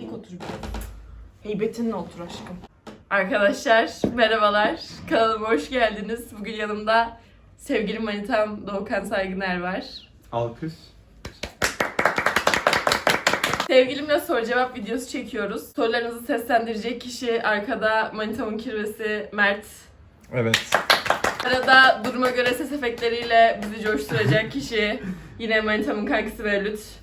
İlk otur. Heybetinle otur aşkım. Arkadaşlar merhabalar. Kanalıma hoş geldiniz. Bugün yanımda sevgili manitam Doğukan Saygıner var. Alkış. Sevgilimle soru cevap videosu çekiyoruz. Sorularınızı seslendirecek kişi arkada manitamın kirvesi Mert. Evet. Arada duruma göre ses efektleriyle bizi coşturacak kişi yine manitamın kankisi Mevlüt.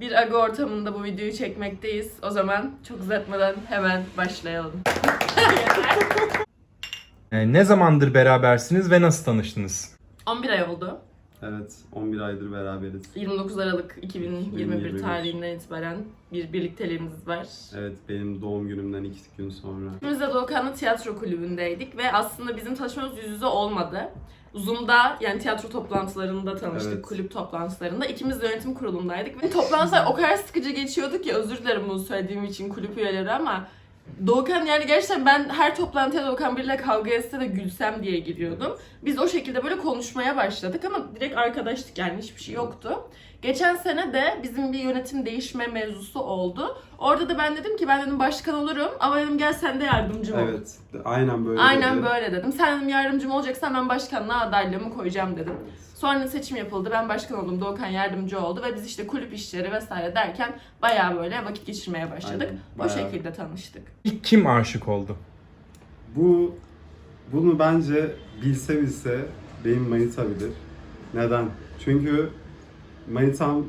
Bir aga ortamında bu videoyu çekmekteyiz. O zaman çok uzatmadan hemen başlayalım. Ee, ne zamandır berabersiniz ve nasıl tanıştınız? 11 ay oldu. Evet, 11 aydır beraberiz. 29 Aralık 2021 2021. tarihinden itibaren bir birlikteliğimiz var. Evet, benim doğum günümden iki gün sonra. İkimiz de Doğukan'la tiyatro kulübündeydik ve aslında bizim tanışmamız yüz yüze olmadı. Zoom'da yani tiyatro toplantılarında tanıştık, Evet. kulüp toplantılarında. İkimiz de yönetim kurulundaydık ve toplantılar o kadar sıkıcı geçiyordu ki özür dilerim bunu söylediğim için kulüp üyeleri ama Doğukan yani gerçekten ben her toplantıya Doğukan biriyle kavga etse de gülsem diye giriyordum. Biz o şekilde böyle konuşmaya başladık ama direkt arkadaştık yani hiçbir şey yoktu. Geçen sene de bizim bir yönetim değişme mevzusu oldu. Orada da ben dedim ki ben dedim başkan olurum ama dedim gel sen de yardımcım ol. Evet, aynen böyle Aynen dedi. böyle dedim. Sen dedim yardımcım olacaksan ben başkanlığa adaylığımı koyacağım dedim. Sonra seçim yapıldı. Ben başkan oldum. Doğukan yardımcı oldu ve biz işte kulüp işleri vesaire derken bayağı böyle vakit geçirmeye başladık. Aynen, O bayağı. şekilde tanıştık. İlk kim aşık oldu? Bu, bunu bence bilse bilse benim manita bilir. Neden? Çünkü manitam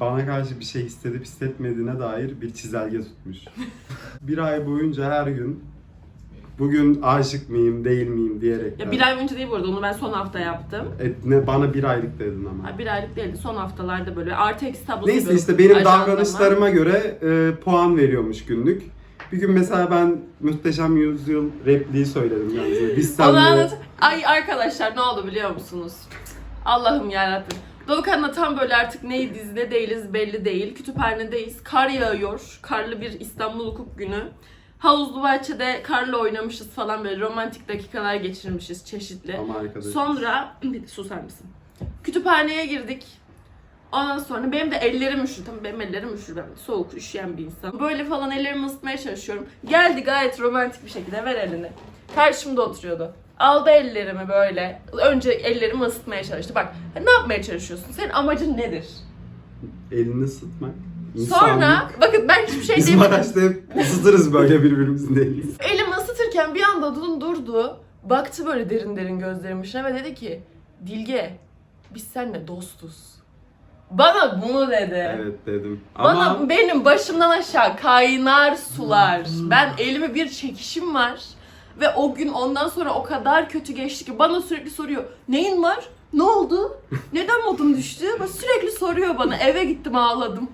bana karşı bir şey hissedip hissetmediğine dair bir çizelge tutmuş. bir ay boyunca her gün bugün aşık mıyım, değil miyim diyerek. Ya bir ay önce değil bu arada onu ben son hafta yaptım. Et, ne, bana bir aylık dedin ama. Ha, bir aylık değildi. Son haftalarda böyle artı eksi tablosu Neyse gibi işte benim ajandama. davranışlarıma göre e, puan veriyormuş günlük. Bir gün mesela ben Muhteşem Yüzyıl repliği söyledim yani. Biz senle... Ay arkadaşlar ne oldu biliyor musunuz? Allah'ım yarabbim. Doğukan'la tam böyle artık neyiz ne değiliz belli değil. Kütüphanedeyiz. Kar yağıyor. Karlı bir İstanbul hukuk günü. Havuzlu bahçede karla oynamışız falan böyle romantik dakikalar geçirmişiz çeşitli. Ama. Sonra bir susar mısın? Kütüphaneye girdik. Ondan sonra benim de ellerim üşür. Tabii benim ellerim üşür. Ben soğuk, üşüyen bir insan. Böyle falan ellerimi ısıtmaya çalışıyorum. Geldi gayet romantik bir şekilde. Ver elini. Karşımda oturuyordu. Aldı ellerimi böyle. Önce ellerimi ısıtmaya çalıştı. Bak ne yapmaya çalışıyorsun? Senin amacın nedir? Elini ısıtmak. Sonra insanlık. bakın ben hiçbir şey Biz demedim. Maraş'ta hep ısıtırız böyle birbirimizin elini. Elimi ısıtırken bir anda Dudun durdu. Baktı böyle derin derin gözlerimin içine ve dedi ki Dilge biz seninle dostuz. Bana bunu dedi. Evet dedim. Bana Ama benim başımdan aşağı kaynar sular. Ben elime bir çekişim var. Ve o gün ondan sonra o kadar kötü geçti ki bana sürekli soruyor. Neyin var? Ne oldu? Neden modun düştü? Bak sürekli soruyor bana. Eve gittim ağladım.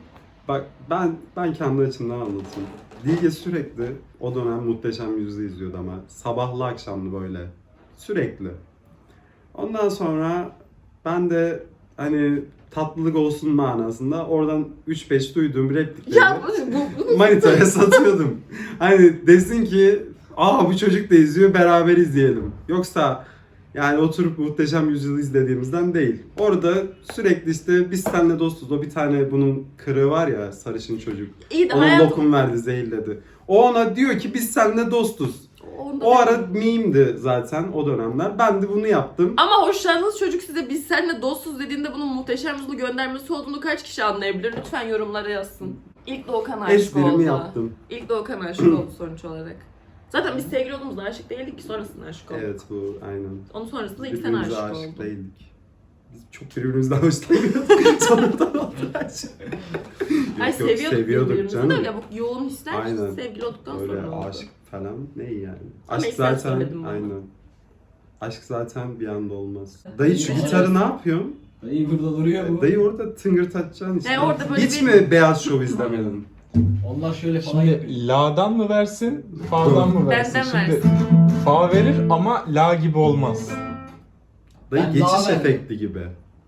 bak ben ben kendi açımdan anlatayım. Dilge sürekli o dönem Muhteşem Yüzyıl izliyordu ama sabahlı akşamlı böyle sürekli. Ondan sonra ben de hani tatlılık olsun manasında oradan 3-5 duyduğum replikleri Ya bu, bu, bu manitaya satıyordum. Hani desin ki aa bu çocuk da izliyor beraber izleyelim. Yoksa yani oturup muhteşem yüzyılı izlediğimizden değil. Orada sürekli işte biz seninle dostuz. O bir tane bunun kırığı var ya sarışın çocuk. iyi de Onun hayat... lokum verdi zehirledi. O ona diyor ki biz seninle dostuz. Onda O da- ara meme'di zaten o dönemler. Ben de bunu yaptım. Ama hoşlandığınız çocuk size biz seninle dostuz dediğinde bunun muhteşem yüzyılı göndermesi olduğunu kaç kişi anlayabilir? Lütfen yorumlara yazsın. İlk Doğukan aşık Esprimi oldu. yaptım. İlk Doğukan aşık oldu sonuç olarak. Zaten biz sevgili olduğumuzda aşık değildik ki sonrasında aşık olduk. Evet bu aynen. Onun sonrasında ilk sen Birbirimize aşık, aşık oldun. değildik. Biz çok birbirimizden hoşlanıyorduk. Sonradan oldu her şey. Ay Yok, yok, seviyorduk, seviyorduk birbirimizi canım. de ya bu yoğun hisler Aynen. sevgili olduktan Öyle sonra oldu. aşık falan ne yani. Aşk ilk sen zaten söyledin bana. aynen. Aşk zaten bir anda olmaz. Dayı şu gitarı ne yapıyorsun? Dayı burada duruyor bu. Dayı orada tıngırt atacaksın işte. Orada böyle Hiç bir- mi Beyaz Şov izlemedin? Onlar şöyle falan yapıyor. Şimdi la'dan mı versin, fa'dan mı versin? Benden Şimdi versin. fa verir ama la gibi olmaz. Dayı Ben geçiş daha verdim. efekti gibi.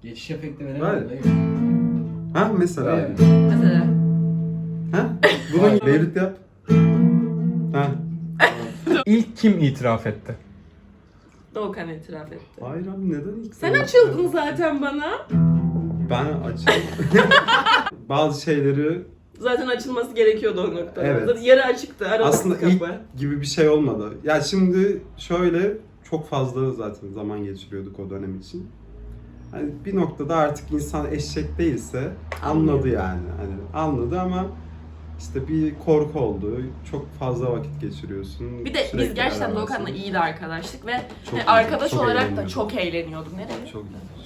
Geçiş efekti veremem dayı. Ha mesela. Evet. Mesela. Ha? Bunun Mevlüt yap. Ha? İlk kim itiraf etti? Doğukan itiraf etti. Hayır abi neden ilk Sen sen açıldın zaten bana. Ben açayım. Bazı şeyleri Zaten açılması gerekiyordu o noktada. Evet. Zaten Yarı açıktı. Aralıklı Aslında kapı. ilk gibi bir şey olmadı. Ya şimdi şöyle çok fazla zaten zaman geçiriyorduk o dönem için. Hani bir noktada artık insan eşek değilse anladı yani. Hani anladı ama işte bir korku oldu. Çok fazla vakit geçiriyorsun. Bir de biz gerçekten berabersin. Doğukan'la iyi de arkadaşlık ve Çok hani iyi, arkadaş çok olarak da eğleniyorduk. çok eğleniyorduk. Nereye? Çok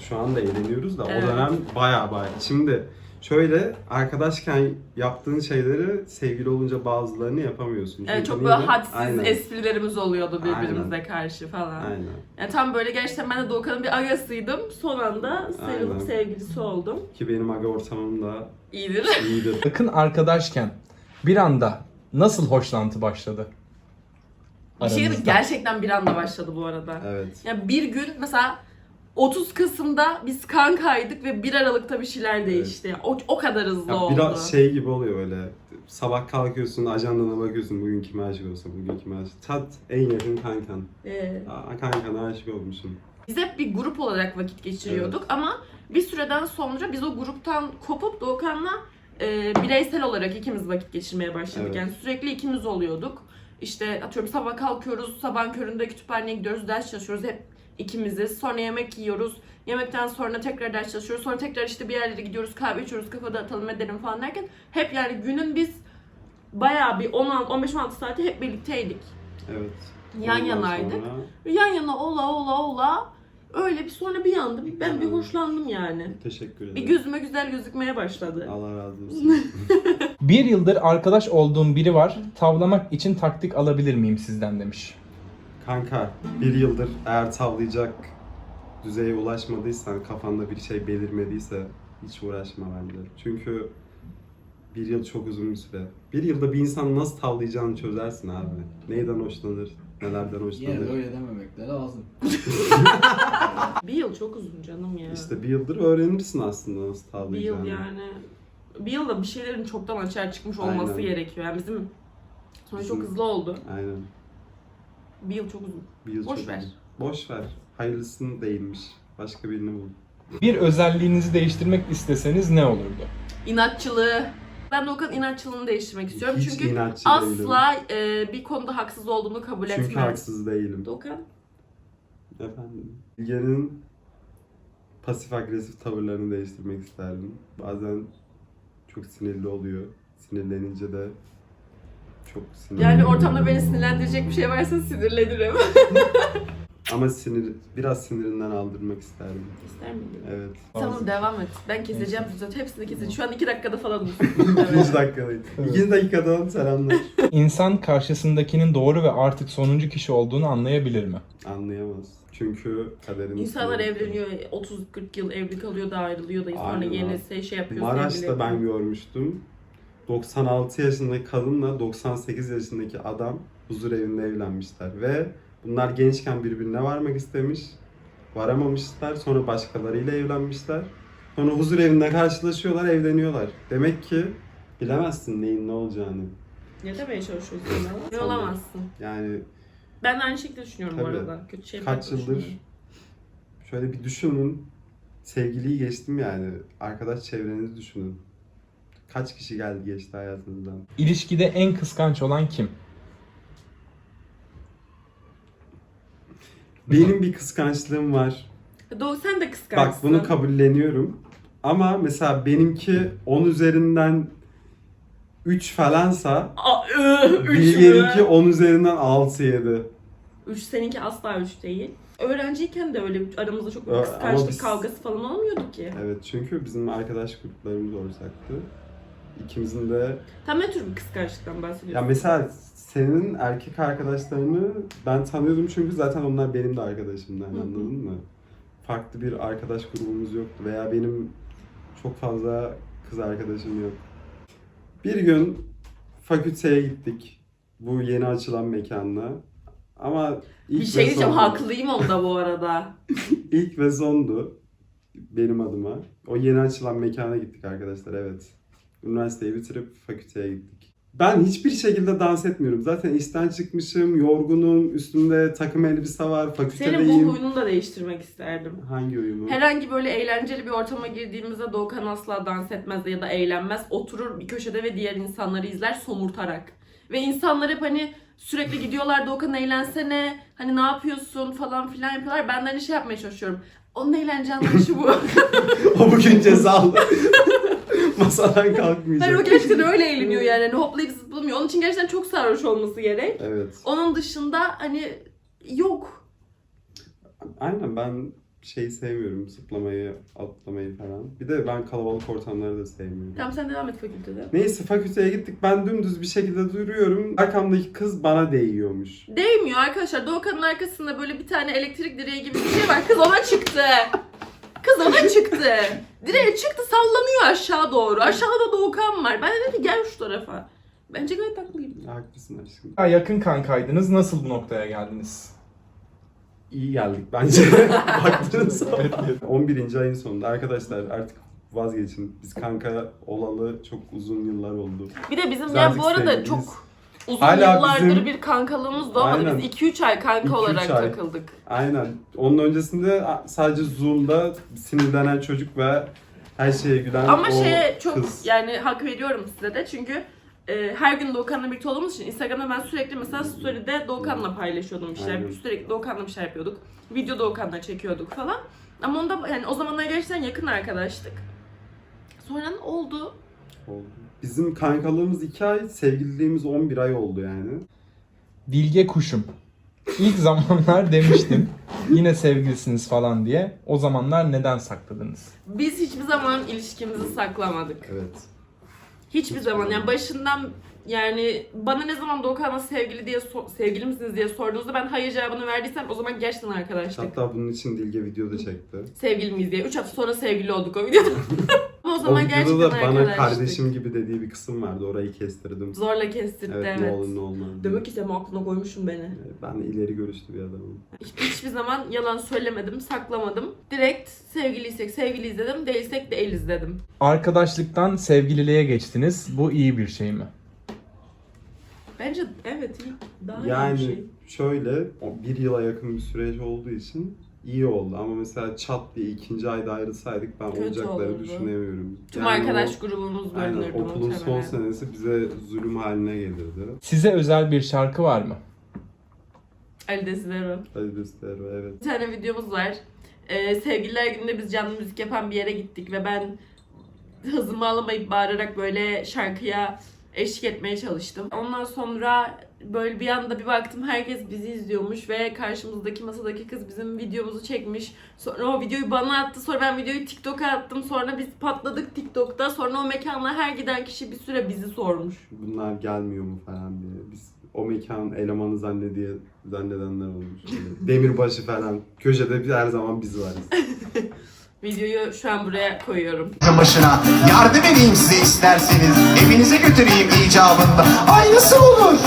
şu anda eğleniyoruz da Evet. o dönem baya baya. Şimdi şöyle arkadaşken yaptığın şeyleri sevgili olunca bazılarını yapamıyorsun. Evet, Çünkü çok niye? böyle hadsiz Aynen. esprilerimiz oluyordu birbirimize karşı falan. Aynen. Yani tam böyle gerçekten ben de Doğukan'ın bir agasıydım. Son anda sarılıp Aynen. sevgilisi oldum. Ki benim aga ortamım da İyidir. iyidir. Yakın arkadaşken bir anda nasıl hoşlantı başladı? Bir şey Aranızda. gerçekten bir anda başladı bu arada. Evet. Yani bir gün mesela 30 Kasım'da biz kankaydık ve 1 Aralık'ta bir şeyler değişti. O, o kadar hızlı Ya oldu. biraz şey gibi oluyor öyle. Sabah kalkıyorsun, ajandana bakıyorsun bugün kime aşık olsam, bugün kime aşık. Tat en yakın kankan. Ee, Aa, kankana aşık olmuşum. biz hep bir grup olarak vakit geçiriyorduk ama bir süreden sonra biz o gruptan kopup Doğukan'la e, bireysel olarak ikimiz vakit geçirmeye başladık. Evet. Yani sürekli ikimiz oluyorduk. İşte atıyorum sabah kalkıyoruz, sabah köründe kütüphaneye gidiyoruz, ders çalışıyoruz hep ikimiziz. Sonra yemek yiyoruz. Yemekten sonra tekrar ders çalışıyoruz. Sonra tekrar işte bir yerlere gidiyoruz, kahve içiyoruz, kafa dağıtalım edelim falan derken hep yani günün biz bayağı bir 15-16 saati hep birlikteydik. Evet. Yan Ondan yanaydık. sonra- Yan yana ola ola ola öyle bir sonra bir bir- ben bir Evet. hoşlandım yani. Teşekkür ederim. Bir gözüme güzel gözükmeye başladı. Allah razı olsun. Bir yıldır arkadaş olduğum biri var. Tavlamak için taktik alabilir miyim sizden demiş. Kanka bir yıldır eğer tavlayacak düzeye ulaşmadıysan, kafanda bir şey belirmediyse hiç uğraşma bence. Çünkü bir yıl çok uzun bir süre. Bir yılda bir insan nasıl tavlayacağını çözersin abi. Neyden hoşlanır, nelerden Yine de hoşlanır. öyle dememek de lazım. Bir yıl çok uzun canım ya. İşte bir yıldır öğrenirsin aslında nasıl bir tavlayacağını. yıl yani. Bir yılda bir şeylerin çoktan açığa çıkmış olması Aynen. gerekiyor. Yani bizim sonra çok Bizim- hızlı oldu. Aynen. Bir yıl çok uzun. Bir yıl Boş çok ver. uzun. Boş ver. Hayırlısını değilmiş. Başka birini bul. Bir özelliğinizi değiştirmek isteseniz ne olurdu? İnatçılığı. Ben de Okan'ın inatçılığını değiştirmek istiyorum. Hiç Çünkü inatçı değilim. asla e, bir konuda haksız olduğunu kabul Çünkü etmez. haksız değilim. Doğukan. Efendim. Bilge'nin pasif agresif tavırlarını değiştirmek isterdim. Bazen çok sinirli oluyor. Sinirlenince de çok sinirli. Yani ortamda beni sinirlendirecek bir şey varsa sinirlenirim. Ama sinir, biraz sinirinden aldırmak isterdim. İster miydin? Evet. Tamam devam et. Ben keseceğim zaten hepsini keseceğim. Şu an iki dakikada falan. İkinci dakikadayız. İkinci dakikadan selamlar. İnsan karşısındakinin doğru ve artık sonuncu kişi olduğunu anlayabilir mi? Anlayamaz. Çünkü kaderin... İnsanlar evleniyor, 30-40 yıl evli kalıyor da ayrılıyor da sonra Aynen. yeni şey yapıyor. Maraş'ta sevgili ben görmüştüm. 96 yaşındaki kadınla 98 yaşındaki adam huzur evinde evlenmişler ve bunlar gençken birbirine varmak istemiş. Varamamışlar. Sonra başkalarıyla evlenmişler. Sonra huzur evinde karşılaşıyorlar, evleniyorlar. Demek ki bilemezsin neyin ne olacağını. Ne demeye çalışıyorsun ya? Ne olamazsın. Yani Ben de aynı şekilde düşünüyorum bu Tabii. arada. Kötü şey kaç yıldır şöyle bir düşünün. Sevgiliyi geçtim yani. Arkadaş çevrenizi düşünün. Kaç kişi geldi geçti hayatınızdan? İlişkide en kıskanç olan kim? Benim bir kıskançlığım var. Doğu sen de kıskançsın. Bak bunu kabulleniyorum. Ama mesela benimki 10 üzerinden 3 falansa Aa, ıı, üç Bilge'ninki mü? 10 üzerinden 6-7. Üç, seninki asla üç değil. Öğrenciyken de öyle aramızda çok bir Ö- ama kıskançlık biz- kavgası falan olmuyordu ki. Evet çünkü bizim arkadaş gruplarımız ortaktı. İkimizin de Tam ne tür bir kıskançlıktan ya bahsediyorsun? mesela senin erkek arkadaşlarını ben tanıyordum çünkü zaten onlar benim de arkadaşımdı hı. anladın mı? Farklı bir arkadaş grubumuz yoktu veya benim çok fazla kız arkadaşım yok. Bir gün fakülteye gittik. Bu yeni açılan mekanla. Ama ilk bir şey ve diyeceğim sondu. haklıyım onda bu arada. İlk ve sondu benim adıma. O yeni açılan mekana gittik arkadaşlar evet. Üniversiteyi bitirip fakülteye gittik. Ben hiçbir şekilde dans etmiyorum. Zaten işten çıkmışım, yorgunum, üstümde takım elbise var, Senin bu fakültedeyim. huyunu da değiştirmek isterdim. Hangi uyumu? Herhangi böyle eğlenceli bir ortama girdiğimizde Doğukan asla dans etmez ya da eğlenmez. Oturur bir köşede ve diğer insanları izler somurtarak. Ve insanlar hep hani sürekli gidiyorlar Doğukan eğlensene, hani ne yapıyorsun falan filan yapıyorlar. Ben de hani şey yapmaya çalışıyorum. Onun eğlence anlayışı bu. o bugün cezalı. Masadan kalkmayacak. Hayır o gerçekten öyle eğleniyor yani. Hani hoplayıp zıplamıyor. Onun için gerçekten çok sarhoş olması gerek. Evet. Onun dışında hani yok. Aynen ben şeyi sevmiyorum. Zıplamayı, atlamayı falan. Bir de ben kalabalık ortamları da sevmiyorum. Tamam sen devam et fakültede. Neyse fakülteye gittik. Ben dümdüz bir şekilde duruyorum. Arkamdaki kız bana değiyormuş. Değmiyor arkadaşlar. Doğukan'ın arkasında böyle bir tane elektrik direği gibi bir şey var. Kız ona çıktı. Kız ona çıktı. Direğe çıktı sallanıyor aşağı doğru. Aşağıda da Doğukan var. Ben de dedim ki gel şu tarafa. Bence gayet haklıyım. Haklısın aşkım. Ya yakın kankaydınız. Nasıl bu noktaya geldiniz? İyi geldik bence. Baktığınız zaman. 11. ayın sonunda arkadaşlar artık vazgeçin. Biz kanka olalı çok uzun yıllar oldu. Bir de bizim Güzeldik yani bu arada sevgiliyiz. çok uzun Hala yıllardır bizim- bir kankalığımız da olmadı. Aynen. Biz 2-3 ay kanka 2-3 olarak ay. takıldık. Aynen. Onun öncesinde sadece Zoom'da sinirlenen çocuk ve her şeye gülen Ama o şeye çok kız. yani hak veriyorum size de çünkü e, her gün Doğukan'la birlikte olduğumuz için Instagram'da ben sürekli mesela story'de Doğukan'la paylaşıyordum bir şeyler. Aynen. Sürekli Doğukan'la bir şeyler yapıyorduk. Video Doğukan'la çekiyorduk falan. Ama onda yani o zamanlar gerçekten yakın arkadaştık. Sonra ne oldu? oldu. Bizim kankalığımız 2 ay, sevgililiğimiz 11 ay oldu yani. Dilge kuşum. İlk zamanlar demiştim. Yine sevgilisiniz falan diye. O zamanlar neden sakladınız? Biz hiçbir zaman ilişkimizi saklamadık. Evet. Hiçbir zaman yani başından yani bana ne zaman Doğukan'la sevgili diye so- sevgili misiniz diye sorduğunuzda ben hayır cevabını verdiysem o zaman gerçekten arkadaştık. Hatta bunun için Dilge video da çekti. Sevgili miyiz diye. 3 hafta sonra sevgili olduk o videoda. Ama o zaman gerçekten da bana arkadaştık. kardeşim gibi dediği bir kısım vardı. Orayı kestirdim. Zorla kestirdi Evet, evet. ne olur ne olmaz. diye. Demek ki sen aklına koymuşsun beni. Ben ileri görüşlü bir adamım. Hiç, hiçbir zaman yalan söylemedim, saklamadım. Direkt sevgiliysek sevgiliyiz dedim, değilsek değiliz dedim. Arkadaşlıktan sevgililiğe geçtiniz. Bu iyi bir şey mi? Bence evet iyi. Daha iyi Yani bir şey. şöyle o bir yıla yakın bir süreç olduğu için iyi oldu ama mesela çat diye ikinci ayda ayrılsaydık ben Kötü olacakları olurdu. düşünemiyorum. Tüm Yani arkadaş o- grubumuz Aynen bölünürdü okulun son muhtemelen. senesi bize zulüm haline gelirdi. Size özel bir şarkı var mı? Ali Desidero. Hadi göster evet. Bir tane videomuz var. Ee, sevgililer gününde biz canlı müzik yapan bir yere gittik ve ben hızımı alamayıp bağırarak böyle şarkıya eşlik etmeye çalıştım. Ondan sonra böyle bir anda bir baktım herkes bizi izliyormuş ve karşımızdaki masadaki kız bizim videomuzu çekmiş. Sonra o videoyu bana attı. Sonra ben videoyu TikTok'a attım. Sonra biz patladık TikTok'ta. Sonra o mekana her giden kişi bir süre bizi sormuş. Bunlar gelmiyor mu falan diye. Biz o mekan elemanı zannediye zannedenler olmuş. Demirbaşı falan. Köşede bir her zaman biz varız. Videoyu şu an buraya koyuyorum. başına yardım edeyim size isterseniz evinize götüreyim icabında ay nasıl olur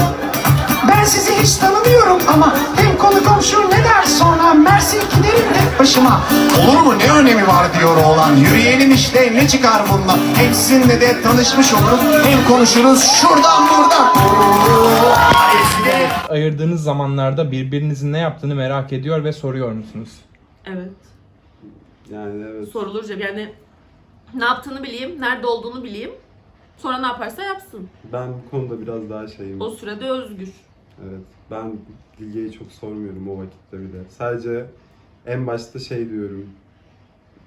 ben sizi hiç tanımıyorum ama hem konu komşu ne der sonra Mersin giderim tek başıma olur mu ne önemi var diyor oğlan yürüyelim işte ne çıkar bundan hem sizinle de tanışmış oluruz hem konuşuruz şuradan buradan Ayırdığınız zamanlarda birbirinizin ne yaptığını merak ediyor ve soruyor musunuz? Evet. Yani evet. sorulur cevap. Yani ne yaptığını bileyim, nerede olduğunu bileyim. Sonra ne yaparsa yapsın. Ben bu konuda biraz daha şeyim. O sürede özgür. Evet. Ben Dilge'yi çok sormuyorum o vakitte bile. Sadece en başta şey diyorum.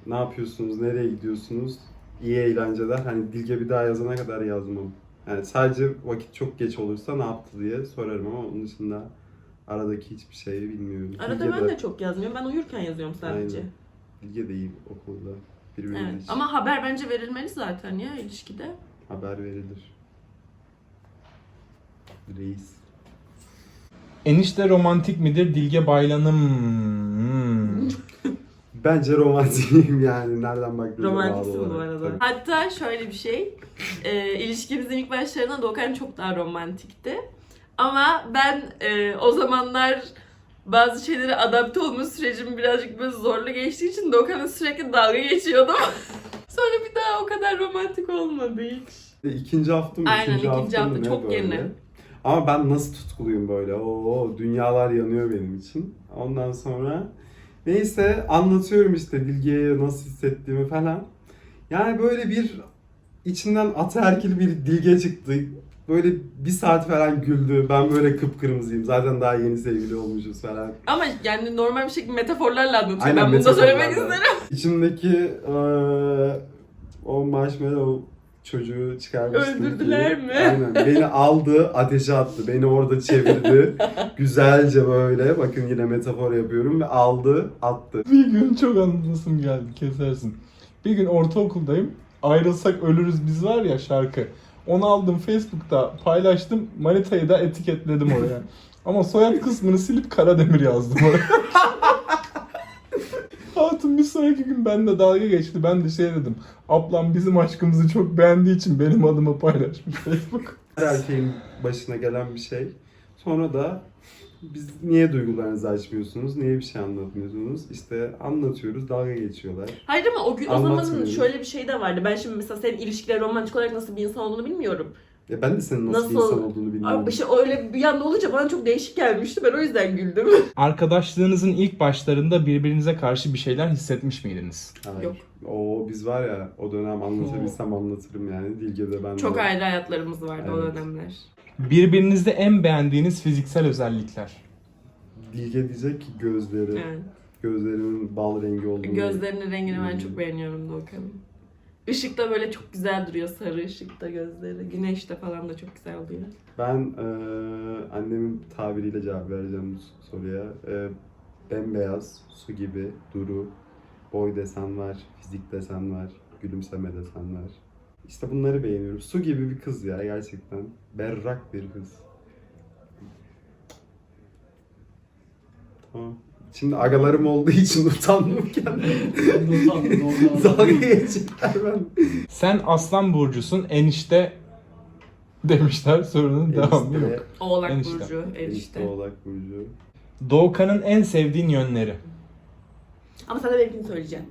Ne yapıyorsunuz? Nereye gidiyorsunuz? İyi eğlenceler. Hani Dilge bir daha yazana kadar yazmam. Yani sadece vakit çok geç olursa ne yaptı diye sorarım ama onun dışında aradaki hiçbir şeyi bilmiyorum. Arada Dilge ben de çok yazmıyorum. Ben uyurken yazıyorum sadece. Aynen. Dilge de iyi okulda. Birbirine Evet. hiç Ama haber bence verilmeli zaten ya ilişkide. haber verilir. Reis. Enişte romantik midir? Dilge Baylanım. Hmm. Bence romantiyim yani. Nereden baktığınıza bağlı Romantiksin bu arada. Tabii. Hatta şöyle bir şey. E, ilişkimizin ilk başlarında Doğukan çok daha romantikti. Ama ben e, o zamanlar bazı şeylere adapte olma sürecim birazcık böyle zorlu geçtiği için Doğukan'la sürekli dalga geçiyordum. Sonra bir daha o kadar romantik olmadı hiç. İkinci hafta mı? Aynen, üçüncü ikinci hafta, ne çok böyle? yeni. Ama ben nasıl tutkuluyum böyle. Oo dünyalar yanıyor benim için. Ondan sonra neyse anlatıyorum işte Bilge'ye nasıl hissettiğimi falan. Yani böyle bir içinden ataerkil bir Dilge çıktı. Böyle bir saat falan güldü. Ben böyle kıpkırmızıyım. Zaten daha yeni sevgili olmuşuz falan. Ama yani normal bir şekilde metaforlarla anlatıyor. Aynen, ben bunu da söylemek isterim. İçimdeki eee, o marshmallow çocuğu çıkarmıştım Öldürdüler ki- mi? Aynen. Beni aldı, ateşe attı. Beni orada çevirdi. Güzelce böyle. Bakın yine metafor yapıyorum. Ve aldı, attı. Bir gün çok anlasım geldi kesersin. Bir gün ortaokuldayım. Ayrılsak ölürüz biz var ya şarkı. Onu aldım Facebook'ta paylaştım. Manita'yı da etiketledim oraya. Ama soyad kısmını silip Karademir yazdım oraya. Hatun bir sonraki gün benimle dalga geçti. Ben de şey dedim. Ablam bizim aşkımızı çok beğendiği için benim adımı paylaşmış Facebook. Her erkeğin başına gelen bir şey. Sonra da biz niye duygularınızı açmıyorsunuz? Niye bir şey anlatmıyorsunuz? İşte anlatıyoruz, dalga geçiyorlar. Hayır ama o gün o zaman şöyle bir şey de vardı. Ben şimdi mesela senin ilişkiler romantik olarak nasıl bir insan olduğunu bilmiyorum. Ya ben de senin nasıl, Nasıl? insan olduğunu bilmiyorum. Abi işte öyle bir yanda olunca bana çok değişik gelmişti. Ben o yüzden güldüm. Arkadaşlığınızın ilk başlarında birbirinize karşı bir şeyler hissetmiş miydiniz? Hayır. Yok. O biz var ya o dönem anlatabilsem anlatırım yani. Dilge'de ben çok de. ayrı hayatlarımız vardı o Evet. dönemler. Birbirinizde en beğendiğiniz fiziksel özellikler. Dilge diyecek ki gözleri. Evet. Gözlerinin bal rengi olduğunu. Gözlerinin rengini ben çok beğeniyorum Doğukan'ın. Işıkta böyle çok güzel duruyor sarı ışıkta gözleri. Güneşte falan da çok güzel oluyor. Ben eee, annemin tabiriyle cevap vereceğim bu soruya. Eee, bembeyaz, su gibi, duru, boy desen var, fizik desen var, gülümseme desen var. İşte bunları beğeniyorum. Su gibi bir kız ya gerçekten. Berrak bir kız. Tamam. Şimdi agalarım olduğu için utandım kendimi. Dalga ben. Sen aslan burcusun enişte demişler sorunun devamı yok. Oğlak Enişte. burcu, enişte enişte. oğlak burcu. Doğukan'ın en sevdiğin yönleri. Ama sen de benimkini söyleyeceksin.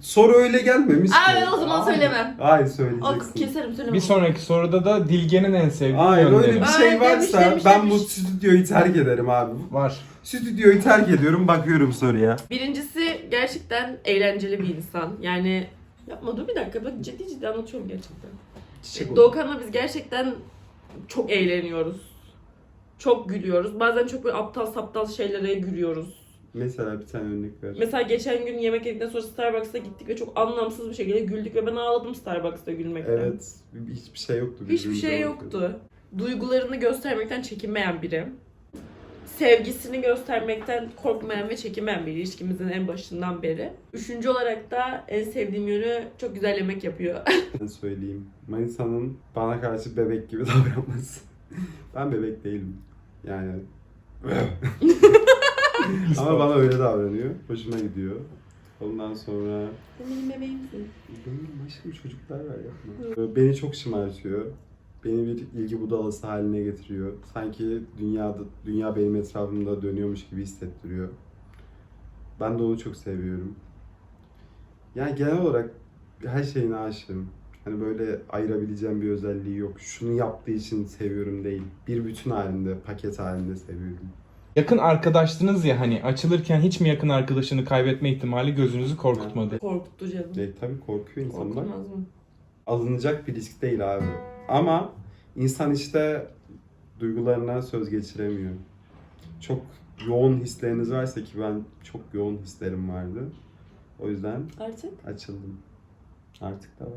Soru öyle gelmemiş. Aa ben o zaman söylemem. Hayır O söyleyeceksin. keserim söylemem. Bir sonraki soruda da Dilge'nin en sevdiği Hayır yönleri. öyle bir şey demiş, varsa demiş, ben demiş. bu stüdyoyu terk ederim abi. Var. Stüdyoyu terk ediyorum bakıyorum soruya. Birincisi gerçekten eğlenceli bir insan. Yani yapma dur bir dakika bak ciddi ciddi anlatıyorum gerçekten. Çiçek oldu. Doğukan'la biz gerçekten çok eğleniyoruz. Çok gülüyoruz. Bazen çok böyle aptal saptal şeylere gülüyoruz. Mesela bir tane örnek ver. Mesela geçen gün yemek yedikten sonra Starbucks'a gittik ve çok anlamsız bir şekilde güldük ve ben ağladım Starbucks'ta gülmekten. Evet. Hiçbir şey yoktu. Hiçbir şey bakıyorduk. yoktu. Duygularını göstermekten çekinmeyen biri. Sevgisini göstermekten korkmayan ve çekinmeyen biri ilişkimizin en başından beri. Üçüncü olarak da en sevdiğim yönü çok güzel yemek yapıyor. Ben söyleyeyim. Manisa'nın bana karşı bebek gibi davranması. ben bebek değilim. Yani. Ama bana öyle davranıyor. Hoşuma gidiyor. Ondan sonra Benim bebeğimsin. Benim başka çocuklar var yapma. Beni çok şımartıyor. Beni bir ilgi budalası haline getiriyor. Sanki dünyada dünya benim etrafımda dönüyormuş gibi hissettiriyor. Ben de onu çok seviyorum. Yani genel olarak her şeyine aşığım. Hani böyle ayırabileceğim bir özelliği yok. Şunu yaptığı için seviyorum değil. Bir bütün halinde, paket halinde seviyorum. Yakın arkadaştınız ya hani açılırken hiç mi yakın arkadaşını kaybetme ihtimali gözünüzü korkutmadı? Korkuttu canım. E, tabii korkuyor insanlar. Korkutmaz mı? alınacak bir risk değil abi. Ama insan işte duygularına söz geçiremiyor. Çok yoğun hisleriniz varsa ki ben çok yoğun hislerim vardı. O yüzden Artık? açıldım. Artık da var.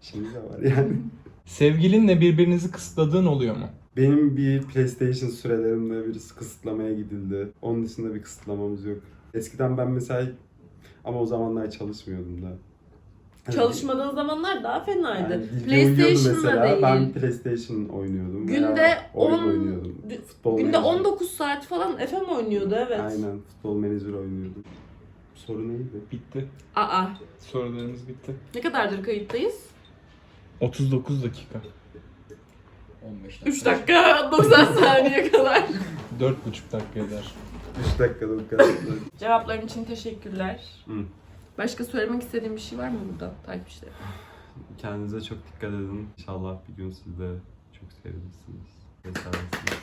Şimdi de var yani. Sevgilinle birbirinizi kısıtladığın oluyor mu? Benim bir PlayStation sürelerimde bir kısıtlamaya gidildi. Onun dışında bir kısıtlamamız yok. Eskiden ben mesela ama o zamanlar çalışmıyordum da. Çalışmadığın zamanlar daha fenaydı. Yani mesela, değil. Ben PlayStation oynuyordum. Günde oyun 10 oynuyordum. Futbol Günde menajer. 19 saat falan FM oynuyordu evet. Aynen futbol menajer oynuyordum. Soru neydi? Bitti. Aa, Sorularımız bitti. ne kadardır kayıttayız? 39 dakika. 15 dakika. 3 dakika 90 saniye kadar. 4,5 dakika eder. 3 dakikada bu kadar. Cevapların için teşekkürler. Hı. Başka söylemek istediğim bir şey var mı burada takipçilere? Kendinize çok dikkat edin. İnşallah bir gün siz de çok sevilirsiniz. Ve seversiniz.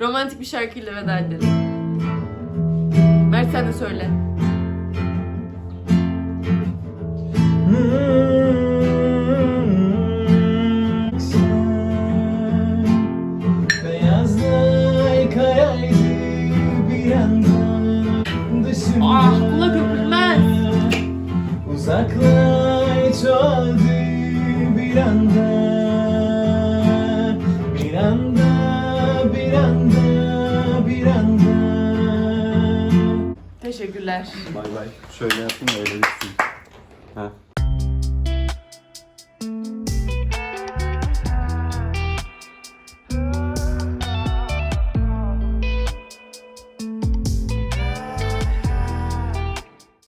Romantik bir şarkıyla veda edelim. Mert sen de söyle. Beyazlar Teşekkürler. Bay bay. Şöyle yapayım da öyle bitsin.